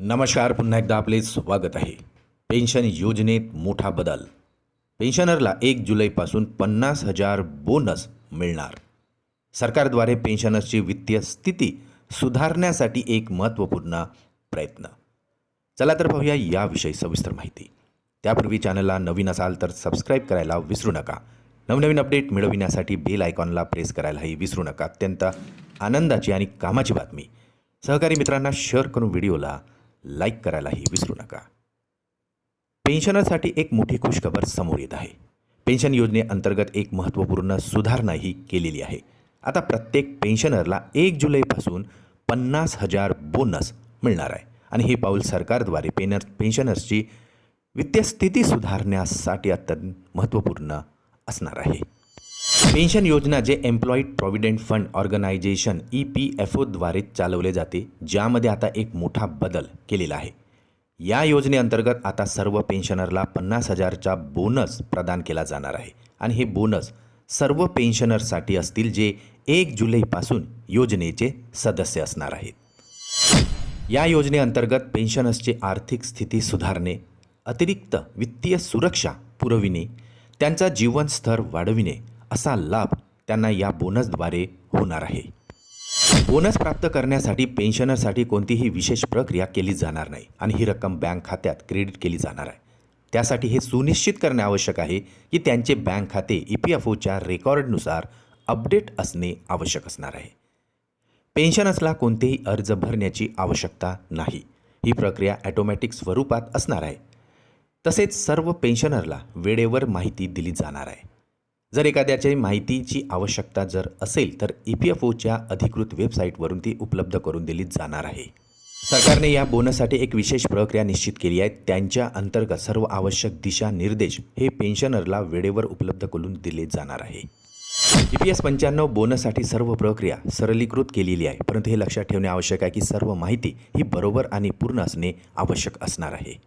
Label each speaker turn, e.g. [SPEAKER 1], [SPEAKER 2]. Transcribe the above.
[SPEAKER 1] नमस्कार पुन्हा एकदा आपले स्वागत आहे. पेन्शन योजनेत मोठा बदल. पेन्शनरला एक जुलैपासून पन्नास हजार बोनस मिळणार. सरकारद्वारे पेन्शनर्सची वित्तीय स्थिती सुधारण्यासाठी एक महत्त्वपूर्ण प्रयत्न. चला तर पाहूया याविषयी सविस्तर माहिती. त्यापूर्वी चॅनलला नवीन असाल तर सबस्क्राईब करायला विसरू नका. नवनवीन अपडेट मिळविण्यासाठी बेल आयकॉनला प्रेस करायलाही विसरू नका. अत्यंत आनंदाची आणि कामाची बातमी. सहकारी मित्रांना शेअर करून व्हिडिओला लाईक करायलाही विसरू नका. पेन्शनरसाठी एक मोठी खुशखबर समोर येत आहे. पेन्शन योजनेअंतर्गत एक महत्त्वपूर्ण सुधारणाही केलेली आहे. आता प्रत्येक पेन्शनरला एक जुलैपासून पन्नास हजार बोनस मिळणार आहे. आणि हे पाऊल सरकारद्वारे पेनर पेन्शनर्सची वित्तीय स्थिती सुधारण्यासाठी अत्यंत महत्त्वपूर्ण असणार आहे. पेन्शन योजना जे employed provident fund organisation E P F ओद्वारे चालवले जाते ज्यामध्ये आता एक मोठा बदल केलेला आहे. या योजनेअंतर्गत आता सर्व पेन्शनरला पन्नास हजारचा बोनस प्रदान केला जाणार आहे. आणि हे बोनस सर्व पेन्शनरसाठी असतील जे एक जुलैपासून योजनेचे सदस्य असणार आहेत. या योजनेअंतर्गत पेन्शनर्सची आर्थिक स्थिती सुधारणे अतिरिक्त वित्तीय सुरक्षा पुरविणे त्यांचा जीवनस्तर वाढविणे असा लाभ त्यांना या बोनसद्वारे होणार आहे. बोनस प्राप्त करण्यासाठी पेन्शनरसाठी कोणतीही विशेष प्रक्रिया केली जाणार नाही आणि ही रक्कम बँक खात्यात क्रेडिट केली जाणार आहे. त्यासाठी हे सुनिश्चित करणे आवश्यक आहे की त्यांचे बँक खाते ई पी एफ ओच्या रेकॉर्डनुसार अपडेट असणे आवश्यक असणार आहे. पेन्शनर्सला कोणतेही अर्ज भरण्याची आवश्यकता नाही. ही प्रक्रिया ॲटोमॅटिक स्वरूपात असणार आहे. तसेच सर्व पेन्शनरला वेळेवर माहिती दिली जाणार आहे. जर एखाद्याची माहितीची आवश्यकता जर असेल तर ई पी एफ ओच्या अधिकृत वेबसाईटवरून ती उपलब्ध करून दिली जाणार आहे. सरकारने या बोनससाठी एक विशेष प्रक्रिया निश्चित केली आहे. त्यांच्या अंतर्गत सर्व आवश्यक दिशानिर्देश हे पेन्शनरला वेळेवर उपलब्ध करून दिले जाणार आहे. ई पी एस पंच्याण्णव बोनससाठी सर्व प्रक्रिया सरलीकृत केलेली आहे परंतु हे लक्षात ठेवणे आवश्यक आहे की सर्व माहिती ही बरोबर आणि पूर्ण असणे आवश्यक असणार आहे.